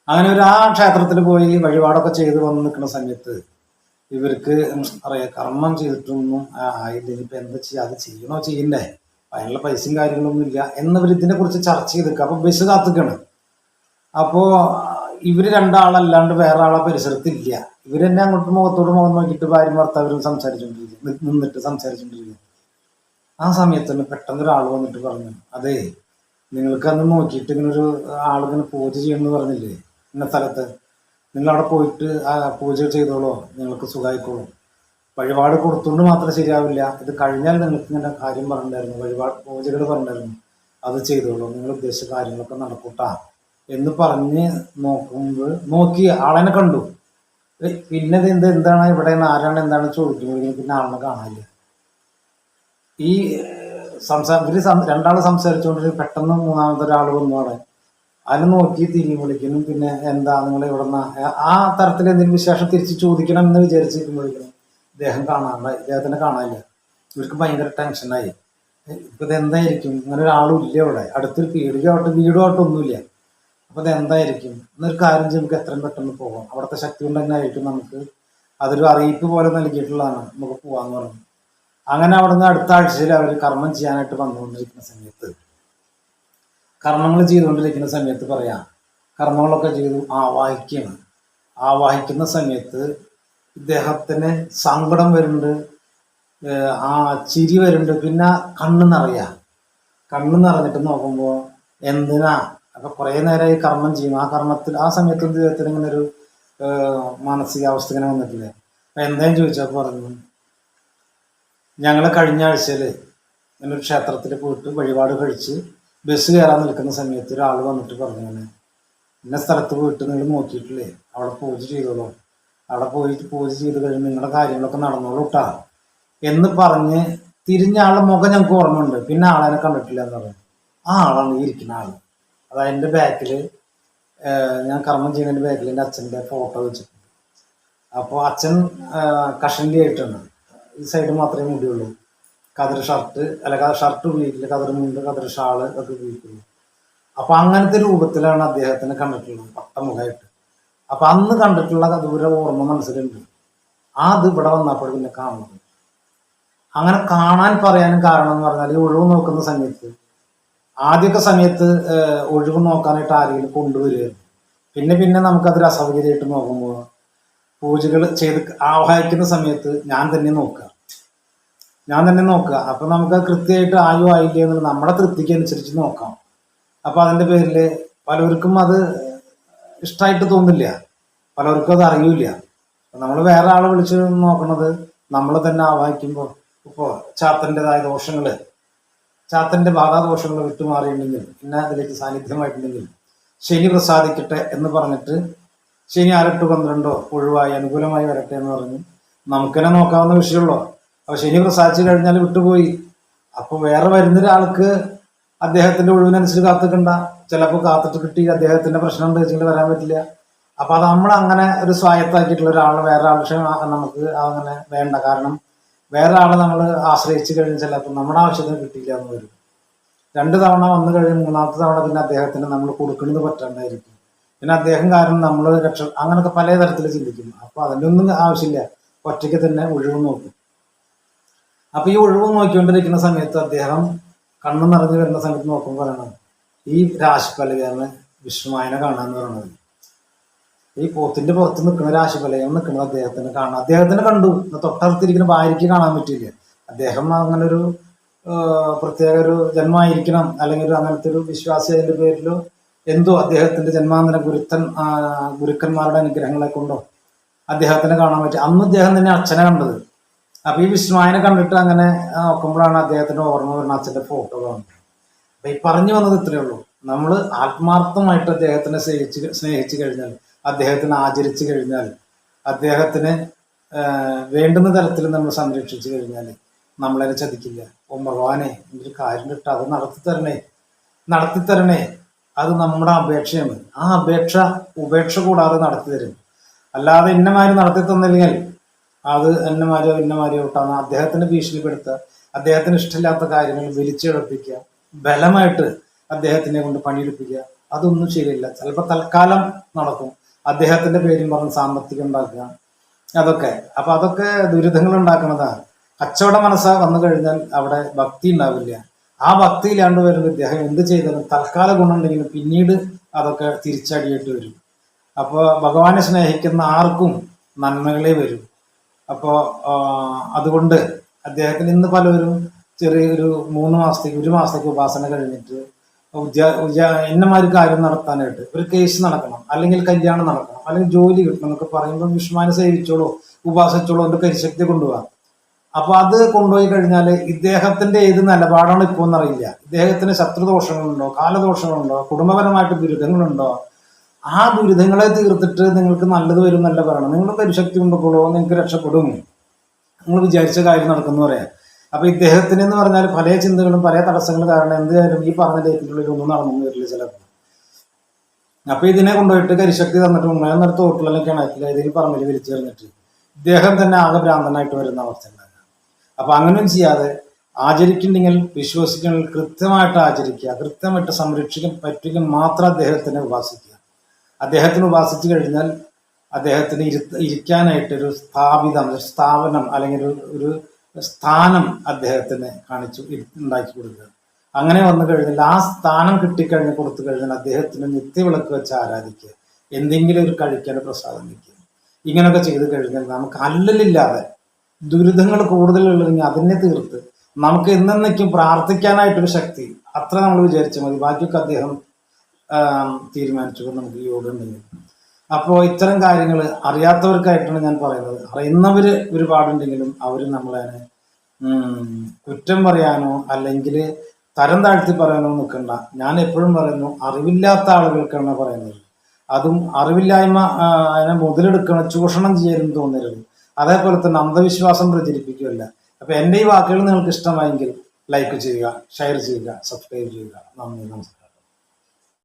അങ്ങനെ ഒരു ആ ക്ഷേത്രത്തിൽ പോയി വഴിപാടൊക്കെ ചെയ്ത് വന്ന് നിൽക്കുന്ന സമയത്ത് ഇവർക്ക് പറയാ കർമ്മം ചെയ്തിട്ടൊന്നും ആയില്ല ഇനിയിപ്പോ എന്താ ചെയ്യാ അത് ചെയ്യണോ ചെയ്യണ്ടേ? അതിനുള്ള പൈസയും കാര്യങ്ങളൊന്നും ഇല്ല. എന്നിവർ ഇതിനെ കുറിച്ച് ചർച്ച ചെയ്തിരിക്കുക അപ്പൊ ബസ് കാത്തിക്കാണ്. അപ്പോ ഇവർ രണ്ടാളല്ലാണ്ട് വേറെ ആളെ പരിസരത്തില്ല. തന്നെ അങ്ങോട്ട് മുഖത്തോട് മുഖം നോക്കിയിട്ട് ഭാര്യ ഭർത്താവരും സംസാരിച്ചോണ്ടിരിക്കും നിന്നിട്ട് സംസാരിച്ചോണ്ടിരിക്കും ആ സമയത്ത് തന്നെ പെട്ടെന്ന് ഒരാൾ വന്നിട്ട് പറഞ്ഞു അതെ നിങ്ങൾക്ക് അന്ന് നോക്കിയിട്ട് ഇങ്ങനെ ഒരു ആളിങ്ങനെ പൂജ ചെയ്യണമെന്ന് പറഞ്ഞില്ലേ ഇന്ന സ്ഥലത്ത് നിങ്ങൾ അവിടെ പോയിട്ട് ആ പൂജ ചെയ്തോളൂ നിങ്ങൾക്ക് സുഖമായിക്കോളും. വഴിപാട് കൊടുത്തുകൊണ്ട് മാത്രം ശരിയാവില്ല. ഇത് കഴിഞ്ഞാൽ നിങ്ങൾക്ക് ഇങ്ങനെ കാര്യം പറഞ്ഞിട്ടുണ്ടായിരുന്നു. വഴിപാട് പൂജകൾ പറഞ്ഞിട്ടുണ്ടായിരുന്നു. അത് ചെയ്തോളൂ. നിങ്ങൾ ഉദ്ദേശിച്ച കാര്യങ്ങളൊക്കെ നടക്കൂട്ടാ. എന്ന് പറഞ്ഞ് നോക്കുമ്പോൾ നോക്കി. ആളെന്നെ കണ്ടു. പിന്നെ ഇത് എന്ത് എന്താണ് ഇവിടെ ആരാണ് എന്താണ് ചോദിക്കുമ്പോഴേക്കും പിന്നെ ആളിനെ കാണാനില്ല. ഈ സംസാര ഇവർ സം- രണ്ടാൾ സംസാരിച്ചുകൊണ്ട് പെട്ടെന്ന് മൂന്നാമത്തെ ഒരാൾ വന്നു അവിടെ. അതിനെ നോക്കി തിരി വിളിക്കണം പിന്നെ എന്താ നിങ്ങൾ ഇവിടെ ആ തരത്തിൽ എന്തെങ്കിലും വിശേഷം തിരിച്ച് ചോദിക്കണം എന്ന് വിചാരിച്ചിരിക്കുമ്പോഴേക്കും ഇദ്ദേഹം കാണാനില്ല ഇദ്ദേഹത്തിനെ കാണാനില്ല. ഇവർക്ക് ഭയങ്കര ടെൻഷനായി ഇപ്പൊ ഇത് എന്തായിരിക്കും? ഇങ്ങനെ ഒരാളും ഇല്ല ഇവിടെ. അടുത്തൊരു പീടികയോട്ട് വീടുമായിട്ട് ഒന്നുമില്ല. അപ്പൊ ഇതെന്തായിരിക്കും എന്നൊരു കാര്യം നമുക്ക് എത്രയും പെട്ടെന്ന് പോകാം അവിടുത്തെ ശക്തി കൊണ്ട് തന്നെ ആയിട്ട് നമുക്ക് അതൊരു അറിയിപ്പ് പോലെ നൽകിയിട്ടുള്ളതാണ് നമുക്ക് പോവാന്ന് പറഞ്ഞു. അങ്ങനെ അവിടുന്ന് അടുത്ത ആഴ്ചയിൽ അവർ കർമ്മം ചെയ്യാനായിട്ട് വന്നുകൊണ്ടിരിക്കുന്ന സമയത്ത് കർമ്മങ്ങൾ ചെയ്തുകൊണ്ടിരിക്കുന്ന സമയത്ത് പറയാം കർമ്മങ്ങളൊക്കെ ചെയ്തു ആവാഹിക്കുകയാണ്. ആവാഹിക്കുന്ന സമയത്ത് ഇദ്ദേഹത്തിന് സങ്കടം വരുന്നുണ്ട്. ആ ചിരി വരുന്നുണ്ട്. പിന്നെ കണ്ണ് നിറയാ. കണ്ണ് നിറഞ്ഞിട്ട് നോക്കുമ്പോൾ എന്തിനാ? അപ്പൊ കുറേ നേരമായി കർമ്മം ചെയ്യും. ആ കർമ്മത്തിൽ ആ സമയത്ത് ഇദ്ദേഹത്തിന് ഇങ്ങനെ ഒരു മാനസികാവസ്ഥ ഇങ്ങനെ വന്നിട്ടില്ലേ? അപ്പൊ എന്തേലും ചോദിച്ചപ്പോൾ പറഞ്ഞു ഞങ്ങൾ കഴിഞ്ഞ ആഴ്ചയിൽ ഇങ്ങനെ ക്ഷേത്രത്തിൽ പോയിട്ട് വഴിപാട് കഴിച്ച് ബസ് കയറാൻ നിൽക്കുന്ന സമയത്ത് ഒരാൾ വന്നിട്ട് പറഞ്ഞു തന്നെ ഇന്ന സ്ഥലത്ത് പോയിട്ട് നിങ്ങൾ നോക്കിയിട്ടില്ലേ? അവിടെ പൂജ ചെയ്തോളൂ. അവിടെ പോയിട്ട് പൂജ ചെയ്ത് കഴിഞ്ഞ് നിങ്ങളുടെ കാര്യങ്ങളൊക്കെ നടന്നോളൂ കേട്ടാ എന്ന് പറഞ്ഞ് തിരിഞ്ഞ ആളുടെ മുഖം ഞങ്ങൾക്ക് ഓർമ്മയുണ്ട്. പിന്നെ ആളെ കണ്ടിട്ടില്ല എന്ന് പറഞ്ഞു. ആ ആളാണ് ഈ ഇരിക്കുന്ന ആൾ. അതായത് എന്റെ ബാക്കിൽ ഞാൻ കർമ്മം ചെയ്യുന്നതിന്റെ ബാക്കിൽ എന്റെ അച്ഛന്റെ ഫോട്ടോ വെച്ചിട്ടുണ്ട്. അപ്പോൾ അച്ഛൻ കഷണ്ടി ആയിട്ടാണ് ഈ സൈഡ് മാത്രമേ മുടിയുള്ളൂ. കതിർ ഷർട്ട് അല്ല ഷർട്ട് ഉപയോഗിക്കില്ല. കതിർ മുണ്ട് കതിർ ഷാൾ ഒക്കെ ഉപയോഗിക്കുന്നു. അപ്പൊ അങ്ങനത്തെ രൂപത്തിലാണ് അദ്ദേഹത്തിനെ കണ്ടിട്ടുള്ളത് പട്ടമുഖമായിട്ട്. അപ്പൊ അന്ന് കണ്ടിട്ടുള്ള ദൂര ഓർമ്മ മനസ്സിലുണ്ട്. അത് ഇവിടെ വന്നപ്പോൾ പിന്നെ കാണുന്നത്. അങ്ങനെ കാണാൻ പറയാനും കാരണം എന്ന് പറഞ്ഞാൽ ഈ ഒഴിവ് നോക്കുന്ന സമയത്ത് ആദ്യമൊക്കെ സമയത്ത് ഒഴിവ് നോക്കാനായിട്ട് ആരെങ്കിലും കൊണ്ടുവരികയായിരുന്നു. പിന്നെ പിന്നെ നമുക്കതൊരു അസൗകര്യമായിട്ട് നോക്കുമ്പോൾ പൂജകൾ ചെയ്ത് ആവാഹിക്കുന്ന സമയത്ത് ഞാൻ തന്നെ നോക്കുക. ഞാൻ തന്നെ നോക്കുക. അപ്പൊ നമുക്ക് കൃത്യമായിട്ട് ആയോ ആയില്ലേ എന്നുള്ളത് നമ്മുടെ തൃപ്തിക്ക് അനുസരിച്ച് നോക്കാം. അപ്പൊ അതിന്റെ പേരിൽ പലർക്കും അത് ഇഷ്ടമായിട്ട് തോന്നില്ല. പലർക്കും അത് അറിയില്ല. നമ്മൾ വേറെ ആളെ വിളിച്ച് നോക്കണത് നമ്മൾ തന്നെ ആവാഹിക്കുമ്പോൾ ഇപ്പോ ചാത്തന്റെതായ ദോഷങ്ങൾ ചാത്തന്റെ ബാധാദോഷങ്ങൾ വിട്ടുമാറിയിട്ടുണ്ടെങ്കിൽ പിന്നെ അതിലേക്ക് സാന്നിധ്യമായിട്ടുണ്ടെങ്കിൽ ശനി പ്രസാദിക്കട്ടെ എന്ന് പറഞ്ഞിട്ട് ശനി ആരെട്ട് പന്ത്രണ്ടോ ഒഴിവായി അനുകൂലമായി വരട്ടെ എന്ന് പറഞ്ഞ് നമുക്ക് തന്നെ നോക്കാവുന്ന വിഷയമുള്ളൂ. അപ്പൊ ശനി പ്രസാദിച്ചു കഴിഞ്ഞാൽ വിട്ടുപോയി. അപ്പൊ വേറെ വരുന്ന ഒരാൾക്ക് അദ്ദേഹത്തിന്റെ ഒഴിവിനനുസരിച്ച് കാത്തിക്കണ്ട. ചിലപ്പോൾ കാത്തിട്ട് കിട്ടി അദ്ദേഹത്തിന്റെ പ്രശ്നം എന്താ വെച്ചെങ്കിൽ വരാൻ പറ്റില്ല. അപ്പൊ അത് നമ്മൾ അങ്ങനെ ഒരു സ്വായത്താക്കിയിട്ടുള്ള ഒരാളെ വേറെ ആവശ്യം നമുക്ക് അങ്ങനെ വേണ്ട. കാരണം വേറെ ആളെ നമ്മൾ ആശ്രയിച്ച് കഴിഞ്ഞാൽ ചിലപ്പോൾ നമ്മുടെ ആവശ്യത്തിന് കിട്ടിയില്ല എന്ന് വരും. രണ്ട് തവണ വന്നു കഴിഞ്ഞ് മൂന്നാമത്തെ തവണ പിന്നെ അദ്ദേഹത്തിന് നമ്മൾ കൊടുക്കുന്നത് പറ്റാണ്ടായിരിക്കും. പിന്നെ അദ്ദേഹം കാരണം നമ്മൾ രക്ഷ അങ്ങനത്തെ പല തരത്തിൽ ചിന്തിക്കും അപ്പൊ അതിന്റെ ഒന്നും ആവശ്യമില്ല. ഒറ്റയ്ക്ക് തന്നെ ഒഴിവ് നോക്കും. അപ്പൊ ഈ ഒഴിവ് നോക്കിക്കൊണ്ടിരിക്കുന്ന സമയത്ത് അദ്ദേഹം കണ്ണു നിറഞ്ഞു വരുന്ന സമയത്ത് നോക്കുമ്പോൾ പറയണം ഈ രാശിഫലകയാണ് വിഷ്ണുമായനെ കാണാന്ന് പറയുന്നത് ഈ പോത്തിന്റെ പുറത്ത് നിൽക്കുന്ന രാശിഫലകം നിൽക്കുന്നത് അദ്ദേഹത്തിന് കാണാം അദ്ദേഹത്തിന് കണ്ടു. തൊട്ടടുത്തിരിക്കുന്ന ഭാര്യയ്ക്ക് കാണാൻ പറ്റില്ല അദ്ദേഹം അങ്ങനെ ഒരു പ്രത്യേക ഒരു ജന്മമായിരിക്കണം അല്ലെങ്കിൽ അങ്ങനത്തെ ഒരു വിശ്വാസി അതിന്റെ പേരിലോ എന്തോ അദ്ദേഹത്തിന്റെ ജന്മാന്തര ഗുരുത്തൻ ഗുരുക്കന്മാരുടെ അനുഗ്രഹങ്ങളെ കൊണ്ടോ അദ്ദേഹത്തിനെ കാണാൻ പറ്റി. അന്ന് അദ്ദേഹം തന്നെ അച്ഛനെ കണ്ടത്. അപ്പൊ ഈ വിഷ്ണുവായനെ കണ്ടിട്ട് അങ്ങനെ നോക്കുമ്പോഴാണ് അദ്ദേഹത്തിന്റെ ഓർമ്മ വരുന്ന അച്ഛന്റെ ഫോട്ടോ കാണുന്നത്. അപ്പൊ ഈ പറഞ്ഞു വന്നത് ഇത്രയേ ഉള്ളൂ. നമ്മൾ ആത്മാർത്ഥമായിട്ട് അദ്ദേഹത്തിനെ സ്നേഹിച്ച് സ്നേഹിച്ചു കഴിഞ്ഞാൽ അദ്ദേഹത്തിനെ ആചരിച്ചു കഴിഞ്ഞാൽ അദ്ദേഹത്തിന് വേണ്ടുന്ന തരത്തിൽ നമ്മൾ സംരക്ഷിച്ചു കഴിഞ്ഞാൽ നമ്മളതിനെ ചതിക്കില്ല. ഓ ഭഗവാനെ ഒരു കാര്യം ഇട്ട് അത് നടത്തി തരണേ നടത്തി തരണേ. അത് നമ്മുടെ അപേക്ഷയാണ്. ആ അപേക്ഷ ഉപേക്ഷ കൂടാതെ നടത്തി തരും. അല്ലാതെ ഇന്നമാര് നടത്തി തന്നില്ലെങ്കിൽ അത് എന്നമാരോ ഇന്നമാരോ കൂട്ടാന്ന് അദ്ദേഹത്തിന് ഭീഷണിപ്പെടുത്തുക അദ്ദേഹത്തിന് ഇഷ്ടമില്ലാത്ത കാര്യങ്ങൾ വലിച്ചെടുപ്പിക്കുക ബലമായിട്ട് അദ്ദേഹത്തിനെ കൊണ്ട് പണിയെടുപ്പിക്കുക അതൊന്നും ശരിയല്ല. ചിലപ്പോൾ തൽക്കാലം നടക്കും. അദ്ദേഹത്തിന്റെ പേരും പറഞ്ഞ് സാമ്പത്തികം ഉണ്ടാക്കുക. അതൊക്കെ. അപ്പൊ അതൊക്കെ ദുരിതങ്ങൾ ഉണ്ടാക്കുന്നതാണ്. കച്ചവട മനസ്സാ വന്നു കഴിഞ്ഞാൽ അവിടെ ഭക്തി ഉണ്ടാവില്ല. ആ ഭക്തി ഇല്ലാണ്ട് വരുന്ന ഇദ്ദേഹം എന്ത് ചെയ്താലും തൽക്കാല ഗുണമുണ്ടെങ്കിലും പിന്നീട് അതൊക്കെ തിരിച്ചടിയിട്ട് വരും. അപ്പോൾ ഭഗവാനെ സ്നേഹിക്കുന്ന ആർക്കും നന്മകളെ വരും. അപ്പോൾ അതുകൊണ്ട് അദ്ദേഹത്തിന് ഇന്ന് പലവരും ചെറിയൊരു മൂന്ന് മാസത്തേക്ക് ഒരു മാസത്തേക്ക് ഉപാസന കഴിഞ്ഞിട്ട് ഇന്നമാതിരി കാര്യം നടത്താനായിട്ട് ഒരു കേസ് നടക്കണം അല്ലെങ്കിൽ കല്യാണം നടക്കണം അല്ലെങ്കിൽ ജോലി കിട്ടണം എന്നൊക്കെ പറയുമ്പോൾ വിഷ്ണുമാനെ സേവിച്ചോളൂ ഉപാസിച്ചോളൂ എന്റെ കരിശക്തി കൊണ്ടുപോകാം. അപ്പൊ അത് കൊണ്ടുപോയി കഴിഞ്ഞാൽ ഇദ്ദേഹത്തിന്റെ ഏത് നിലപാടാണ് ഇപ്പോൾ എന്നറിയില്ല ഇദ്ദേഹത്തിന് ശത്രുദോഷങ്ങളുണ്ടോ കാലദോഷങ്ങളുണ്ടോ കുടുംബപരമായിട്ട് ദുരിതങ്ങളുണ്ടോ ആ ദുരിതങ്ങളെ തീർത്തിട്ട് നിങ്ങൾക്ക് നല്ലത് വരും എന്നല്ല പറയണം നിങ്ങൾ പരിശക്തി കൊണ്ടുപോകുമോ നിങ്ങൾക്ക് രക്ഷപ്പെടും. നിങ്ങൾ വിചാരിച്ച കാര്യം നടക്കുന്നു പറയാം. അപ്പൊ ഇദ്ദേഹത്തിന് എന്ന് പറഞ്ഞാൽ പല ചിന്തകളും പല തടസ്സങ്ങളും കാരണം എന്തായാലും ഈ പറഞ്ഞ ഡേറ്റിനുള്ളിൽ ഒന്നും നടന്നു വരില്ല ചിലപ്പോൾ. അപ്പൊ ഇതിനെ കൊണ്ടുപോയിട്ട് കരിശക്തി തന്നിട്ട് ഉണ്മയെന്ന് നിർത്ത് തോട്ടിലെല്ലാം കിണറ്റില്ല ഇതിൽ പറമ്പിൽ വിരിച്ചു കഴിഞ്ഞിട്ട് ഇദ്ദേഹം തന്നെ ആകെ ഭ്രാന്തനായിട്ട് വരുന്ന അവസ്ഥ ഉണ്ടാകുക അപ്പൊ അങ്ങനെയും ചെയ്യാതെ ആചരിക്കുന്നുണ്ടെങ്കിൽ വിശ്വസിക്കണമെങ്കിൽ കൃത്യമായിട്ട് ആചരിക്കുക കൃത്യമായിട്ട് സംരക്ഷിക്കാൻ പറ്റുമെങ്കിൽ മാത്രം അദ്ദേഹത്തിനെ ഉപാസിക്കുക. അദ്ദേഹത്തിന് ഉപാസിച്ചു കഴിഞ്ഞാൽ അദ്ദേഹത്തിന് ഇരു ഇരിക്കാനായിട്ടൊരു സ്ഥാപിതം ഒരു സ്ഥാപനം അല്ലെങ്കിൽ ഒരു സ്ഥാനം അദ്ദേഹത്തിന് കാണിച്ചു ഉണ്ടാക്കി കൊടുക്കുക. അങ്ങനെ വന്നു കഴിഞ്ഞാൽ ആ സ്ഥാനം കിട്ടിക്കഴിഞ്ഞ് കൊടുത്തു കഴിഞ്ഞാൽ അദ്ദേഹത്തിന് നിത്യവിളക്ക് വെച്ച് ആരാധിക്കുക. എന്തെങ്കിലും ഒരു കഴിക്കാൻ പ്രസാദം വയ്ക്കുക. ഇങ്ങനെയൊക്കെ ചെയ്തു കഴിഞ്ഞാൽ നമുക്ക് അല്ലലില്ലാതെ ദുരിതങ്ങൾ കൂടുതലുള്ളതെങ്കിൽ അതിനെ തീർത്ത് നമുക്ക് എന്നേക്കും പ്രാർത്ഥിക്കാനായിട്ടൊരു ശക്തി അത്ര നമ്മൾ വിചാരിച്ചാൽ മതി. ബാക്കിയൊക്കെ അദ്ദേഹം തീരുമാനിച്ചു നമുക്ക് യോഗ ഉണ്ടെങ്കിൽ. അപ്പോൾ ഇത്തരം കാര്യങ്ങൾ അറിയാത്തവർക്കായിട്ടാണ് ഞാൻ പറയുന്നത്. അറിയുന്നവർ ഒരുപാടുണ്ടെങ്കിലും അവർ നമ്മളെ കുറ്റം പറയാനോ അല്ലെങ്കിൽ തരം താഴ്ത്തി പറയാനോ നിൽക്കണ്ട ഞാൻ എപ്പോഴും പറയുന്നു അറിവില്ലാത്ത ആളുകൾക്കാണ് പറയുന്നത്. അതും അറിവില്ലായ്മ അതിനെ മുതലെടുക്കണം ചൂഷണം ചെയ്യരുതെന്ന് തോന്നരുത്. അതേപോലെ തന്നെ അന്ധവിശ്വാസം പ്രചരിപ്പിക്കുകയല്ല. അപ്പൊ എന്റെ ഈ വാക്കുകൾ നിങ്ങൾക്ക് ഇഷ്ടമായെങ്കിൽ ലൈക്ക് ചെയ്യുക ഷെയർ ചെയ്യുക സബ്സ്ക്രൈബ് ചെയ്യുക. നന്ദി നമസ്കാരം.